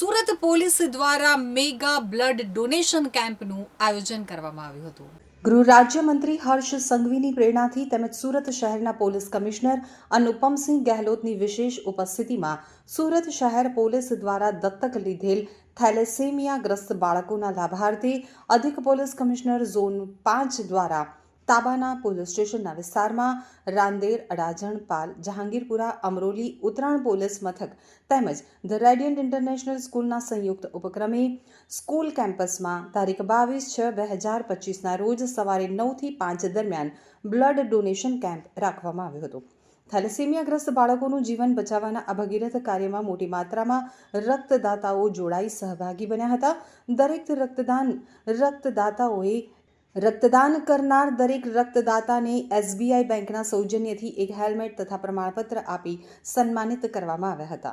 Surat police દ્વારા mega blood donation કેમ્પનું આયોજન કરવામાં આવ્યું હતું. ગૃહ રાજ્યમંત્રી હર્ષ સંઘવીની પ્રેરણાથી તેમજ સુરત શહેરના પોલીસ કમિશનર અનુપમસિંહ ગહેલોતની વિશેષ ઉપસ્થિતિમાં સુરત શહેર પોલીસ દ્વારા દત્તક લીધેલ થેલેસેમિયાગ્રસ્ત બાળકોના લાભાર્થે અધિક પોલીસ કમિશનર ઝોન પાંચ દ્વારા તાબાના પોલીસ સ્ટેશનના વિસ્તારમાં રાંદેર, અડાજણ, પાલ, જહાંગીરપુરા, અમરોલી, ઉત્તરાયણ પોલીસ મથક તેમજ ધ રેડિયન્ટ ઇન્ટરનેશનલ સ્કૂલના સંયુક્ત ઉપક્રમે સ્કૂલ કેમ્પસમાં તારીખ બાવીસ છ બે હજાર પચીસના રોજ સવારે નવથી પાંચ દરમિયાન બ્લડ ડોનેશન કેમ્પ રાખવામાં આવ્યો હતો. થેલેસેમિયાગ્રસ્ત બાળકોનું જીવન બચાવવાના આ ભગીરથ કાર્યમાં મોટી માત્રામાં રક્તદાતાઓ જોડાઈ સહભાગી બન્યા હતા. દરેક રક્તદાન રક્તદાતાઓએ રક્તદાન કરનાર દરેક રક્તદાતાને એસબીઆઈ બેંકના સૌજન્યથી એક હેલ્મેટ તથા પ્રમાણપત્ર આપી સન્માનિત કરવામાં આવ્યા હતા.